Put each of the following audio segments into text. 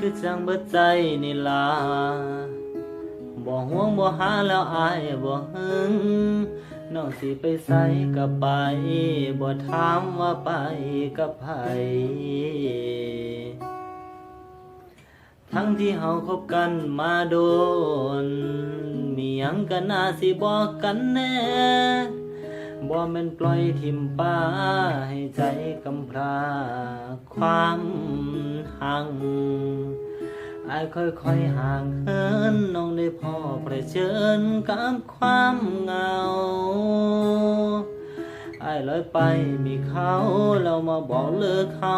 คือจังเบิดใจนี่ล่ะบ่ห่วงบ่หาแล้วอายบ่หึงน้องสิไปไสก็ไปบ่ถามว่าไปกับไผทั้งที่เฮาคบกันมาโดน มีหยังกันน่าสิบอกกันแน่ บ่แม่นปล่อยทิมป้าให้ใจกำพร้าความหังไอายค่อยๆห่างเหินน้องได้พอประเชิญกับความเหงาไอ้ลอยไปมีเขาแล้วมาบอกเลิกเขา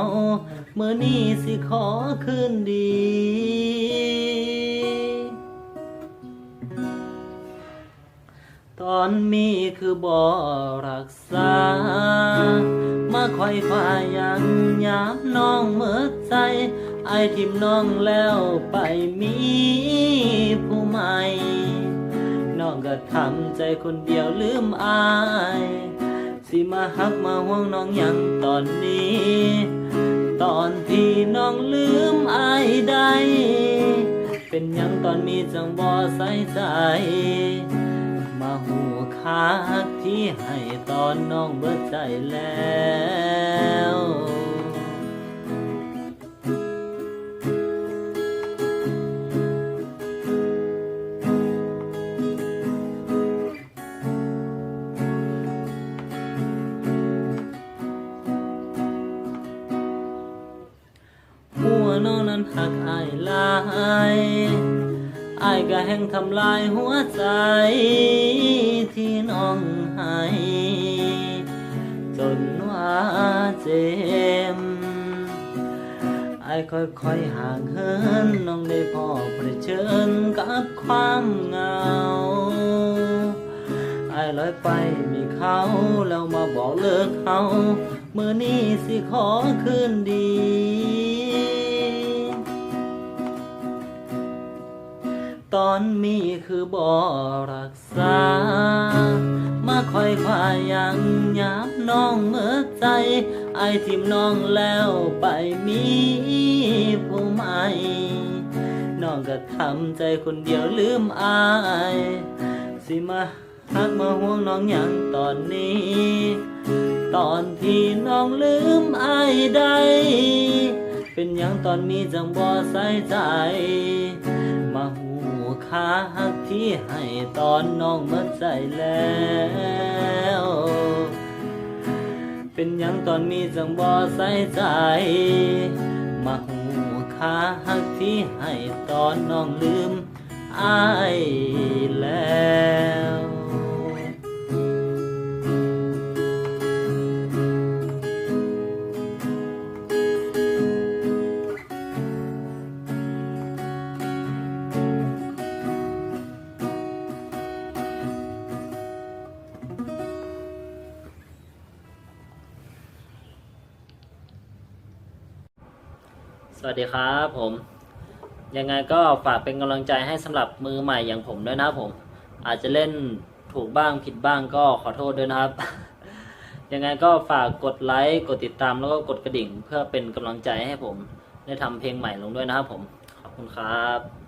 เมื่อนี้สิขอคืนดี อนมีคือบ่รักษา มาคอยควายยังยามน้องเมื่อใจไอ้ายทิมน้องแล้วไปมีผู้ใหม่ น้องก็ทำใจคนเดียวลืมอาย สิมาหักมาห่วงน้องยังตอนนี้ ตอนที่น้องลืมอายได้ เป็นยังตอนมีจังบ่ใส่ใจ มาหูคักที่ให้ตอนน้องเบิดใจแล้วหัวน้องนั้นหักอายลาย อายก็แห่งทำลายหัวใจที่น้องให้จนว่าเจ็บอายค่อยๆห่างเหินน้องได้พอเชิญกับความเหงาไอ้ลอยไปมีเขาแล้วมาบอกเลิกเขาเมื่อนี้สิขอคืนดี ตอนมีคือบ่รักษา มาคอยควายยังยามน้องเมื่อใจไอ้ทิมน้องแล้วไปมีผู้ใหม่น้องก็ทำใจคนเดียวลืมอาย สิมาหักมาห่วงน้องอย่างตอนนี้ ตอนที่น้องลืมอายได้ เป็นยังตอนมีจังบ่ใส่ใจ คาหักที่ให้ตอนน้องเมื่อใจแล้ว เป็นยังตอนมีจังบ่ใส่ใจ มาหูคาหักที่ให้ตอนน้องลืมอายแล้ว สวัสดีครับผม ยังไงก็ฝากเป็นกำลังใจให้สำหรับมือใหม่อย่างผมด้วยนะครับผม อาจจะเล่นถูกบ้างผิดบ้างก็ขอโทษด้วยนะครับ ยังไงก็ฝากกดไลค์กดติดตามแล้วก็กดกระดิ่ง เพื่อเป็นกำลังใจให้ผมได้ทำเพลงใหม่ลงด้วยนะครับผม ขอบคุณครับ